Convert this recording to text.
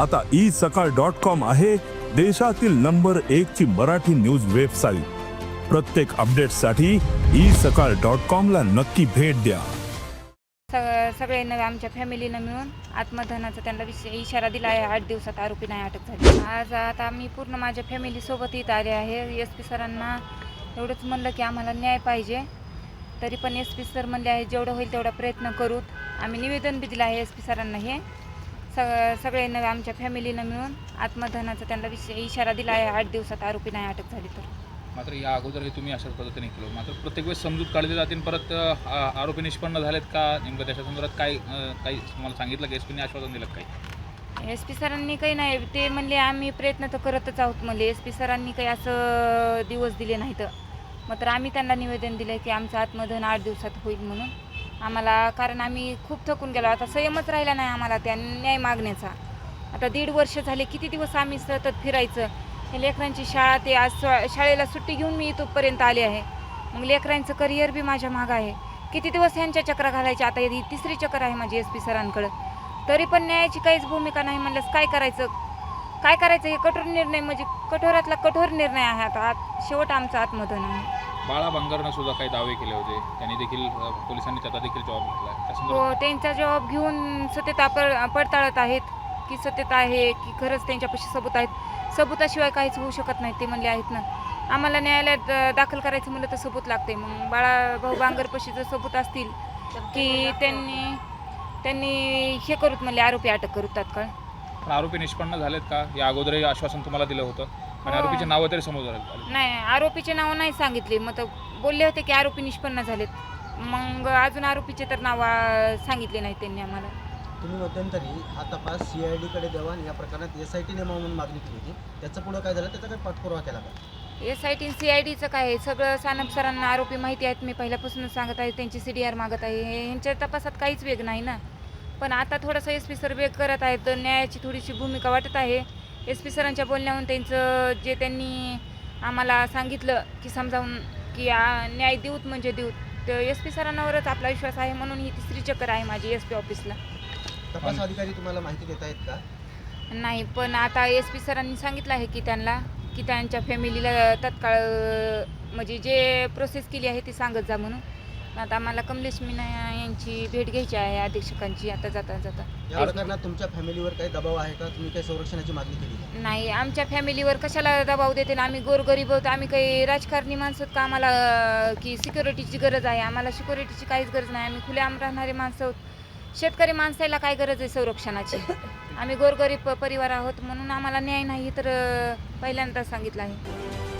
आता ई सकाळ dot com आहे देशातील नंबर एक ची मराठी न्यूज वेबसाईट. प्रत्येक अपडेटसाठी ई सकाळ डॉट कॉम ला नक्की भेट द्या. सग सगळ्यांना आमच्या फॅमिलीनं मिळून आत्मधनाचा त्यांना विषय इशारा दिला आहे आठ दिवसात आरोपी नाही अटक झाली. आज आता आम्ही पूर्ण माझ्या फॅमिलीसोबत इथं आले आहे. एस पी सरांना एवढंच म्हणलं की आम्हाला न्याय पाहिजे. तरी पण एस पी सर म्हणले आहे जेवढं होईल तेवढा प्रयत्न करू. आम्ही निवेदन बी दिलं आहे एस पी सरांना हे. सग सगळ्यांना आमच्या फॅमिलीनं मिळून आत्मदहनाचा त्यांना विषय इशारा दिला आहे. आठ दिवसात आरोपी नाही अटक झाली तर. मात्र या अगोदर हे तुम्ही अशाच पद्धतीने केलं. मात्र प्रत्येक वेळेस समजूत काढली जाते परत आरोपी निष्पन्न झालेत का? नेमकं त्याच्या संदर्भात काय काही तुम्हाला सांगितलं की? एस पीने आश्वासन दिलं काही? एस पी सरांनी काही नाही. ते म्हणले आम्ही प्रयत्न तर करतच आहोत. म्हणले एस पी सरांनी काही असं दिवस दिले नाहीत. मग तर आम्ही त्यांना निवेदन दिलं की आमचं आत्मधन आठ दिवसात होईल म्हणून. आम्हाला कारण आम्ही खूप थकून गेलो. आता संयमच राहिला नाही आम्हाला त्या न्याय मागण्याचा. आता दीड वर्ष झाले किती दिवस आम्ही सतत फिरायचं. हे लेकरांची शाळा ते आज शा- शाळेला सुट्टी घेऊन मी इथपर्यंत आले आहे. मग लेकरांचं करिअर बी माझ्या मागं आहे. किती दिवस ह्यांच्या चक्रा घालायच्या? आता ही तिसरी चक्र आहे माझी एस पी सरांकडं. तरी पण न्यायाची काहीच भूमिका नाही म्हणल्यास काय करायचं? काय करायचं हे कठोर निर्णय म्हणजे कठोरातला कठोर निर्णय आहे. आता आत शेवट आमचा आत्मधन आहे. बाळा बांगरनं सुद्धा काही दावे केले होते. त्यांनी देखील पोलिसांनी त्याचा देखील जबाब घेतला हो त्यांचा जबाब घेऊन सत्यता पड पडताळत आहेत की सत्यता आहे की खरंच त्यांच्यापाशी सबूत आहेत. सबुताशिवाय काहीच होऊ शकत नाही ते म्हणले आहेत ना. आम्हाला न्यायालयात अ, दाखल करायचं म्हणलं तर सबूत लागते मग बाळा भाऊ बांगरपाशी जर सबूत असतील की त्यांनी त्यांनी हे करूत म्हणले आरोपी अटक करूत तात्काळ पण आरोपी निष्पन्न झालेत का? या अगोदरही आश्वासन तुम्हाला दिलं होतं. आणि हो. आरोपीचे नावं तरी समोर आले नाही आरोपीचे नाव नाही सांगितले. मग तर बोलले होते की आरोपी निष्पन्न झालेत. मग अजून आरोपीचे तर नाव सांगितले नाही त्यांनी आम्हाला. तुम्ही मध्यंतरी हा तपास सी आय डीकडे द्यावा आणि या प्रकरणात एस आय टी नेमा म्हणून मागणी केली होती. त्याचं पुढं काय झालं? त्याचा काय पाठपुरावा केला का? S I T C I डीचं काय आहे? सगळं सानप सरांना आरोपी माहिती आहेत. मी पहिल्यापासूनच सांगत आहे. त्यांची सी डी आर मागत आहे. हे यांच्या तपासात काहीच वेग नाही ना. पण आता थोडंसं एस पी सर वेग करत आहेत तर न्यायाची थोडीशी भूमिका वाटत आहे. एस पी सरांच्या बोलण्याहून त्यांचं जे त्यांनी आम्हाला सांगितलं की समजावून की न्याय देऊत म्हणजे देऊत तर एस पी सरांवरच आपला विश्वास आहे म्हणून ही तिसरी चक्कर आहे माझी एस पी ऑफिसला तपास अधिकारी तुम्हाला माहिती देत आहेत का? नाही पण आता एस पी सरांनी सांगितलं आहे की त्यांना की त्यांच्या फॅमिलीला तत्काळ म्हणजे जे प्रोसेस केली आहे ती सांगत जा म्हणून. आता आम्हाला कमलेश मीना यांची भेट घ्यायची आहे अधीक्षकांची. आता जाता जाता. प्रकरणात तुमच्या फॅमिलीवर काही दबाव आहे का? तुम्ही काही संरक्षणाची मागणी केली का? नाही आमच्या फॅमिलीवर कशाला दबाव देते ना? आम्ही गोरगरीब आहोत आम्ही काही राजकारणी माणसं आहोत का? आम्हाला अं, की सिक्युरिटीची गरज आहे. आम्हाला सिक्युरिटीची काहीच गरज नाही. आम्ही खुले आम राहणारे माणसं आहोत. शेतकरी माणसाला काय गरज आहे संरक्षणाची? आम्ही गोरगरीब परिवार आहोत म्हणून आम्हाला न्याय नाही तर अं, पहिल्यांदा सांगितलं आहे.